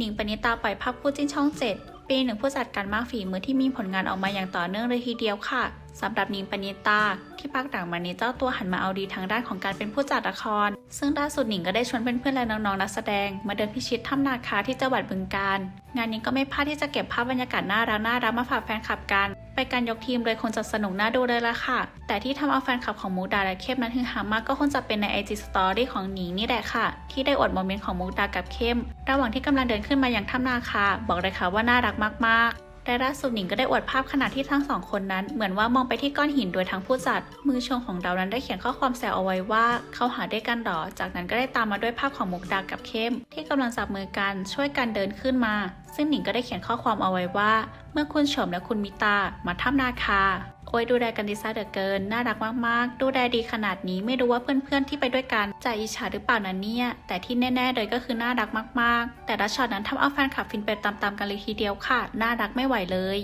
หนิงปณิตาปล่อยภาพคู่จิ้นช่องเจ็ดปีหนึ่งผู้จัดการมากฝีมือที่มีผลงานออกมาอย่างต่อเนื่องเลยทีเดียวค่ะ สำหรับนิงปณิตา ที่พักหลังมานี้เจ้าตัวหันมาเอาดีทางด้านของการเป็นผู้จัดละคร ซึ่งล่าสุดหนิงก็ได้ชวนเพื่อนๆและน้องๆนักแสดง มาเดินพิชิตถ้ำนาคาที่จังหวัดบึงกาฬงานนี้ก็ไม่พลาดที่จะเก็บภาพบรรยากาศน่ารักน่ารักมาฝากแฟนคลับกัน ไปการยกทีมเลยคงจะสนุกน่าดูเลยละค่ะ แต่ที่ทำเอาแฟนคลับของมุกดาและเข้มนั้นฮือฮามากก็คงจะเป็นใน IG Story ของหนิงนี่แหละค่ะ ที่ได้อดโมเมนต์ของมุกดากับเข้ม ระหว่างที่กำลังเดินขึ้นมาอย่างถ้ำนาคาบอกเลยค่ะว่าน่ารักมากๆ และล่าสุดหนิงก็ได้อวดภาพขณะที่ทั้งสองคนนั้น เหมือนว่ามองไปที่ก้อนหินโดยทางผู้จัด มือชงของเรานั้นได้เขียนข้อความแซวเอาไว้ว่าเขาหาได้กันหรอ จากนั้นก็ได้ตามมาด้วยภาพของมุกดากับเข้ม ที่กำลังจับมือกันช่วยกันเดินขึ้นมา ซึ่งหนิงก็ได้เขียนข้อความเอาไว้ว่า เมื่อคุณชมและคุณมิตามาถ้ำนาคา โอ้ยดูแลกันดีซะเหลือเกิน น่ารักมากๆ ดูแลดีขนาดนี้ไม่รู้ว่าเพื่อนๆที่ไปด้วยกันจะอิจฉาหรือเปล่านะเนี่ย แต่ที่แน่ๆเลยก็คือน่ารักมากๆ แต่ละช็อตนั้นทำเอาแฟนคลับฟินไปตามๆกันเลยทีเดียวค่ะ น่ารักไม่ไหวเลย